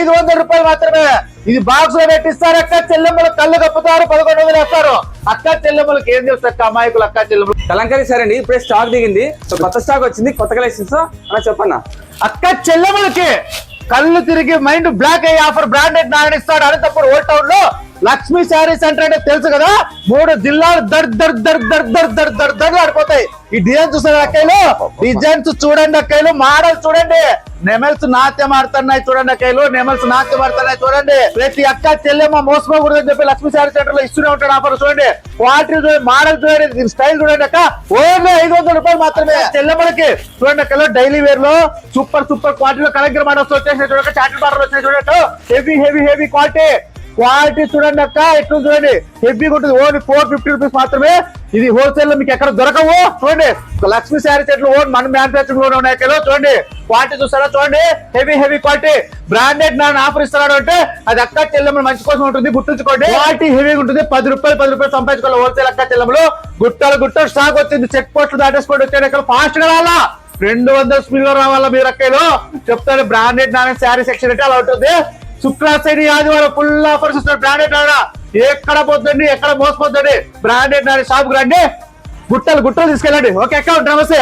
ఐదు వందల రూపాయలు మాత్రమే. ఇది బాక్స్లో పెట్టిస్తారు అక్క చెల్లెమ్మలు కళ్ళు కప్పుతారు పదకొండు వందలు వేస్తారు. అక్క చెల్లెమ్మలకి ఏం తెలుసు అక్క అమాయకులు అక్క చెల్లెమ్మలు? కలంకారీ సరే అండి ఇప్పుడే స్టాక్ దిగింది. సో కొత్త స్టాక్ వచ్చింది కొత్త కలెక్షన్స్ అలా చెప్పన్నా. అక్క చెల్లెమ్మలకి కళ్ళు తిరిగి మైండ్ బ్లాక్ అయ్యే ఆఫర్ బ్రాండెడ్ నారాయణ ఇస్తాడు అనంతపురం ఓల్డ్ టౌన్లో. లక్ష్మీ శారీ సెంటర్ అంటే తెలుసు కదా? మూడు జిల్లాలు దర్ దర్ దర్ దర్ దర్ దర్ దర్ దర్ ఆడిపోతాయి. ఈ డిజైన్ చూసారు అక్కలు డిజైన్స్ చూడండి అక్కలు మోడల్ చూడండి. నెమల్స్ నాట్యం ఆడుతున్నాయి చూడండి అక్కలు నెమల్స్ నాట్యం ఆడుతున్నాయి చూడండి. ప్రతి అక్క చెల్లెమ్మ మోసపోకూడదని చెప్పి లక్ష్మీ శారీ సెంటర్లో ఇస్తూనే ఉంటాడు ఆఫర్ చూడండి. క్వాలిటీ చూడండి మోడల్ చూడండి స్టైల్ చూడండి అక్క. ఓన్లీ ఐదు వందల రూపాయలు మాత్రమే చెల్లెమ్మలకి. చూడండి అక్కలు డైలీ వేర్లో సూపర్ సూపర్ క్వాలిటీలో కలంకర మోడల్స్ వచ్చేసి చూడండి చాటల్ బార్లు వచ్చేసి చూడండి heavy heavy heavy quality quality చూడండి అక్క ఎట్లు చూడండి. హెవీగా ఉంటుంది ఓన్లీ ఫోర్ ఫిఫ్టీ రూపీస్ మాత్రమే. ఇది హోల్సేల్లో మీకు ఎక్కడ దొరకవు. చూడండి. లక్ష్మీ శారీ చెట్లు ఓన్ మన మ్యానుఫాక్చరింగ్లో ఉన్నాయి కదా. చూడండి. క్వాలిటీ చూస్తారా? చూడండి. Heavy heavy quality. బ్రాండెడ్ నాన్న ఆఫర్ ఇస్తున్నాడు అంటే అది అక్క చెల్లెమ్మలు మంచి కోసం ఉంటుంది. గుర్తుంచుకోండి. క్వాలిటీ హెవీగా ఉంటుంది పది రూపాయలు పది రూపాయలు సంపాదించుకోవాలి హోల్సేల్ అక్క చెల్లెమ్మలు. గుట్టలు గుట్టలు స్టాక్ వచ్చింది. చెక్ పోస్టులు దాటేసుకోండి. వచ్చాడు ఫాస్ట్గా రావాలా? రెండు వందల స్పీడ్లో రావాలా మీరు అక్కలో చెప్తాను బ్రాండెడ్ నాన్న శారీ సెక్షన్ అంటే అలా ఉంటుంది. శుక్ర ఆదివారం ఫుల్ ఆఫర్స్ ఇస్తారు బ్రాండెడ్ నాన్న ఎక్కడ పోతుంది ఎక్కడ మోసపోతుంది బ్రాండెడ్ నాన్న షాప్ రండి. గుట్టలు గుట్టలు తీసుకెళ్ళండి. ఓకే అక్క నమస్తే.